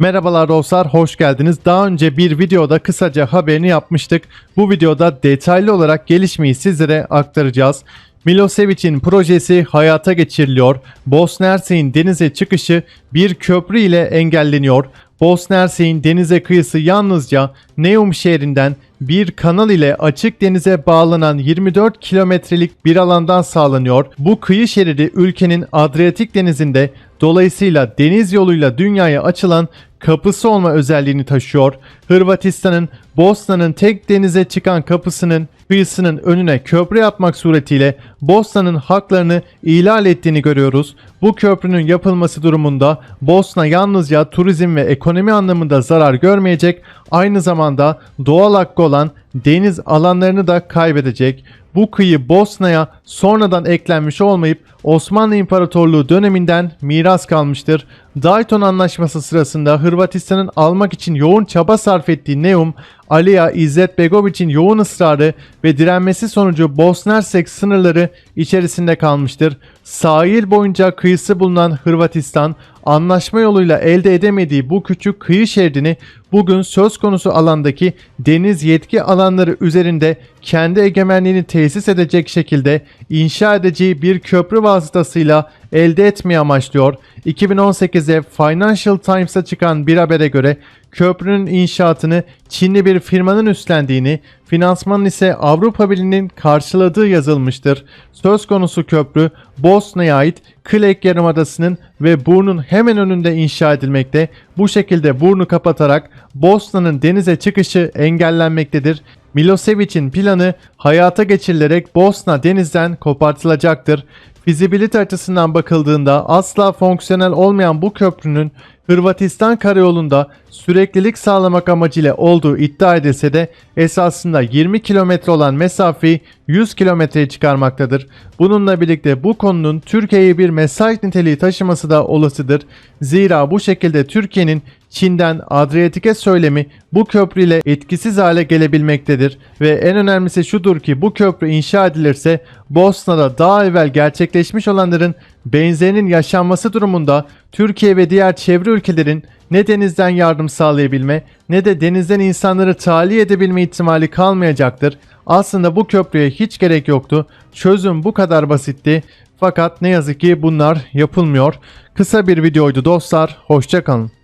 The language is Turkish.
Merhabalar dostlar, hoş geldiniz. Daha önce bir videoda kısaca haberini yapmıştık. Bu videoda detaylı olarak gelişmeyi sizlere aktaracağız. Milosevic'in projesi hayata geçiriliyor. Bosna Hersek'in denize çıkışı bir köprü ile engelleniyor. Bosna Hersek'in denize kıyısı yalnızca Neum şehrinden bir kanal ile açık denize bağlanan 24 kilometrelik bir alandan sağlanıyor. Bu kıyı şeridi ülkenin Adriyatik denizinde dolayısıyla deniz yoluyla dünyaya açılan kapısı olma özelliğini taşıyor. Hırvatistan'ın Bosna'nın tek denize çıkan kapısının kıyısının önüne köprü yapmak suretiyle Bosna'nın haklarını ihlal ettiğini görüyoruz. Bu köprünün yapılması durumunda Bosna yalnızca turizm ve ekonomi anlamında zarar görmeyecek, aynı zamanda doğal hakkı olan deniz alanlarını da kaybedecek. Bu kıyı Bosna'ya sonradan eklenmiş olmayıp Osmanlı İmparatorluğu döneminden miras kalmıştır. Dayton Anlaşması sırasında Hırvatistan'ın almak için yoğun çaba sarf ettiği Neum, Alija İzzet Begoviç'in yoğun ısrarı ve direnmesi sonucu Bosna Hersek sınırları içerisinde kalmıştır. Sahil boyunca kıyısı bulunan Hırvatistan, anlaşma yoluyla elde edemediği bu küçük kıyı şeridini bugün söz konusu alandaki deniz yetki alanları üzerinde kendi egemenliğini tesis edecek şekilde inşa edeceği bir köprü vasıtasıyla elde etmeyi amaçlıyor. 2018'de Financial Times'a çıkan bir habere göre köprünün inşaatını Çinli bir firmanın üstlendiğini, finansmanın ise Avrupa Birliği'nin karşıladığı yazılmıştır. Söz konusu köprü Bosna'ya ait Klek Yarımadası'nın ve burnun hemen önünde inşa edilmekte. Bu şekilde burnu kapatarak Bosna'nın denize çıkışı engellenmektedir. Milosevic'in planı hayata geçirilerek Bosna denizden kopartılacaktır. Fizibilite açısından bakıldığında asla fonksiyonel olmayan bu köprünün Hırvatistan karayolunda süreklilik sağlamak amacıyla olduğu iddia edilse de esasında 20 kilometre olan mesafeyi 100 kilometreye çıkarmaktadır. Bununla birlikte bu konunun Türkiye'ye bir mesaj niteliği taşıması da olasıdır. Zira bu şekilde Türkiye'nin Çin'den Adriyatik'e söylemi bu köprü ile etkisiz hale gelebilmektedir ve en önemlisi şudur ki bu köprü inşa edilirse Bosna'da daha evvel gerçekleşmiş olanların benzerinin yaşanması durumunda Türkiye ve diğer çevre ülkelerin ne denizden yardım sağlayabilme ne de denizden insanları tahliye edebilme ihtimali kalmayacaktır. Aslında bu köprüye hiç gerek yoktu. Çözüm bu kadar basitti. Fakat ne yazık ki bunlar yapılmıyor. Kısa bir videoydu dostlar. Hoşçakalın.